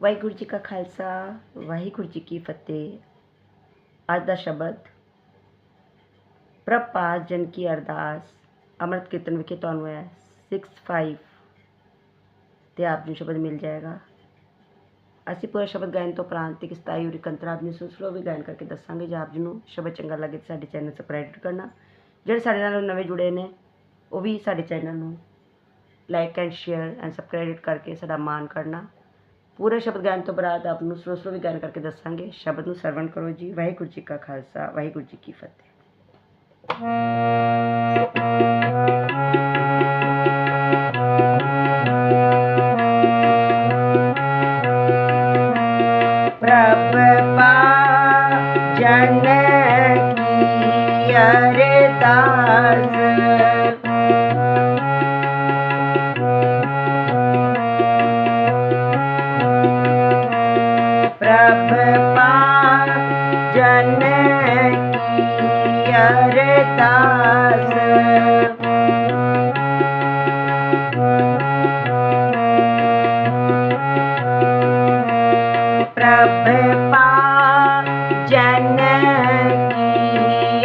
ਵਾਹਿਗੁਰੂ ਜੀ ਕਾ ਖਾਲਸਾ, ਵਾਹਿਗੁਰੂ ਜੀ ਕੀ ਫਤਿਹ। ਅੱਜ ਦਾ ਸ਼ਬਦ ਪ੍ਰਭ ਪਾਸ ਜਨ ਕੀ ਅਰਦਾਸ, ਅੰਮ੍ਰਿਤ ਕੀਰਤਨ ਵਿਖੇ ਤੁਹਾਨੂੰ ਹੈ 65 ਤੇ ਆਪ ਨੂੰ ਸ਼ਬਦ ਮਿਲ ਜਾਏਗਾ। ਅਸੀਂ ਪੂਰਾ ਸ਼ਬਦ ਗਾਇਨ ਤੋਂ ਉਪਰੰਤ ਇੱਕ ਸਤਾਈ ਉਰੀ ਕੰਤਰਾ ਆਪ ਨੂੰ ਸੁਸਰੋ ਵੀ ਗਾਇਨ ਕਰਕੇ ਦੱਸਾਂਗੇ ਜੇ ਆਪ ਜੀ ਨੂੰ ਸ਼ਬਦ ਚੰਗਾ ਲੱਗੇ ਤਾਂ ਸਾਡੇ ਚੈਨਲ ਸਬਸਕ੍ਰਾਈਬ ਕਰਨਾ। ਜਿਹੜੇ ਸਾਡੇ ਨਾਲ ਨਵੇਂ ਜੁੜੇ ਨੇ, ਉਹ ਵੀ ਸਾਡੇ ਚੈਨਲ ਨੂੰ like and share and subscribe ਕਰਕੇ ਸਾਡਾ ਮਾਣ ਕਰਨਾ। ਪੂਰਾ ਸ਼ਬਦ ਗਾਇਨ ਤੋਂ ਬਾਅਦ ਆਪ ਨੂੰ ਸਲੋ ਸਲੋ ਵੀ ਗਾਇਨ ਕਰਕੇ ਦੱਸਾਂਗੇ। ਸ਼ਬਦ ਨੂੰ ਸਰਵਣ ਕਰੋ ਜੀ। ਵਾਹਿਗੁਰੂ ਜੀ ਕਾ ਖਾਲਸਾ, ਵਾਹਿਗੁਰੂ ਜੀ ਕੀ ਫਤਿਹ। करतास प्रभ पा जन की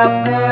अपने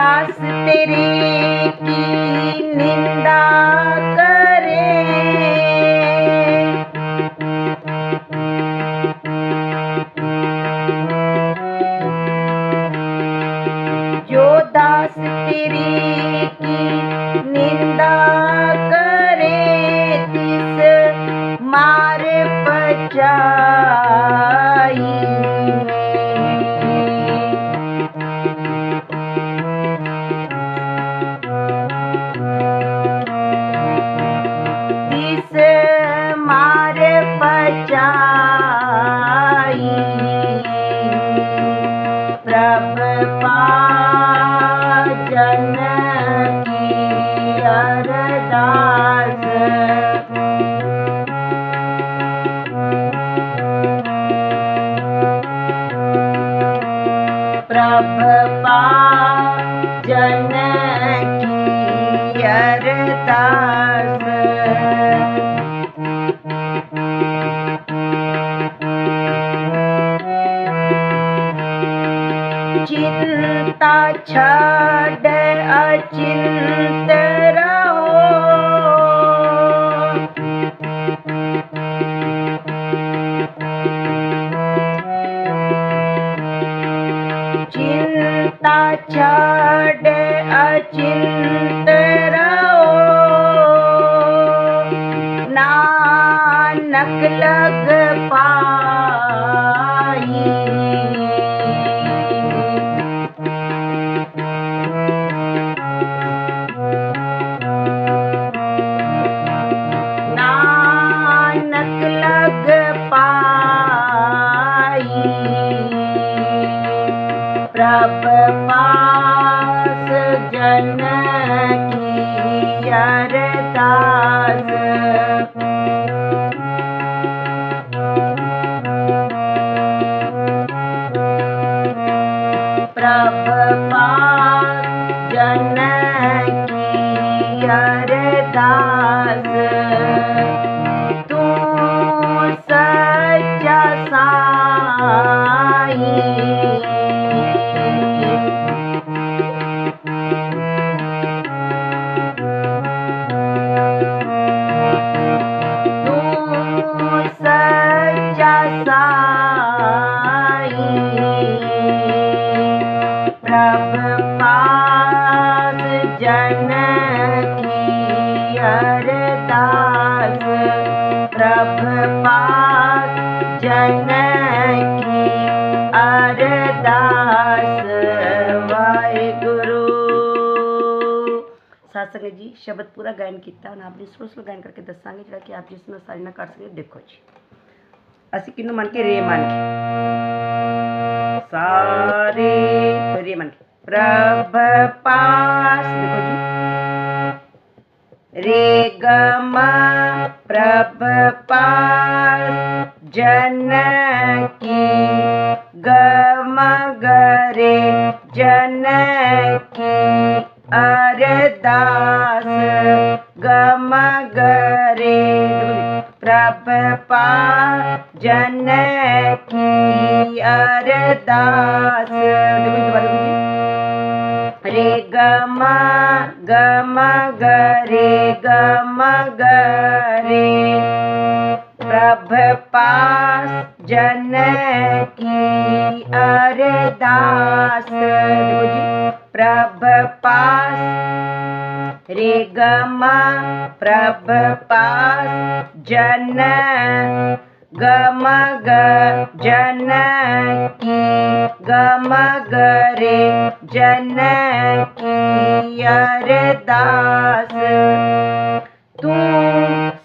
दास तेरे जन की चिंता छाड़ अचिंत की सब पास जन की अरदास। प्रभ पास जन की अरदास सत्संग जी, शब्द पूरा गायन किया और आपने स्लो स्लो गायन करके दसा जरा कि आप जिसमें सारी ना कर सके, देखो जी। असं कि मन के रे मन के। सारे रे मन प्रभ पास, देखो जी। रे ग प्रभ पास, जन की। ग म जन की। अरदास, ग म ग प्रभ पा जन अरदास देखो दोबारा देखो जी। रे ग म गम गरे प्रभ पास जन की अरदास जी प्रभ पास रे गम प्रभ पास, जन गम ग जन की गम गरे जन की अरदास। तू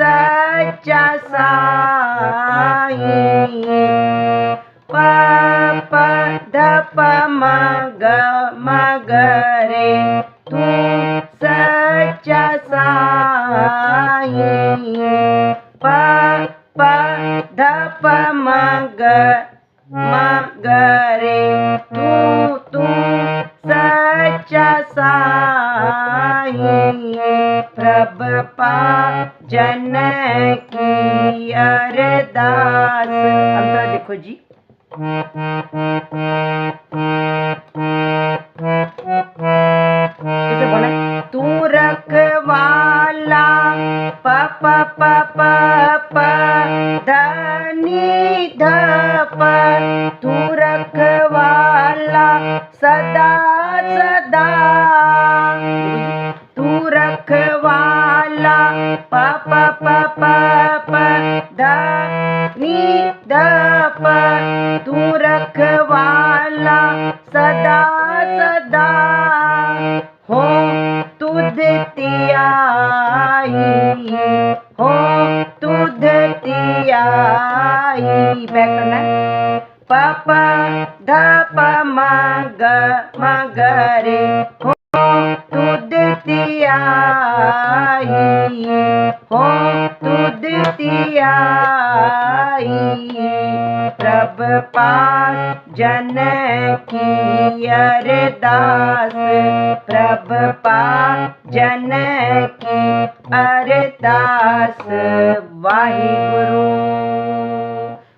सच्चा साई प प ध प म ग म ग रे तू सच्चा साई प म रे तू तू सच्चा साई। प्रभ पा जन की अरदास। अंतरा देखो जी। धनी तू रखवाला सदा सदा तू रखवाला प प प प प ध नी द प तू रखवाला सदा सदा हो तुध तियाई हो तुध तियाई बैक करना है प प ध प म ग ग रे हो तुध तियाई हो तुध तियाई प्रभ पास जन की अरदास प्रभ पास जन की अरदास वाहिगुरु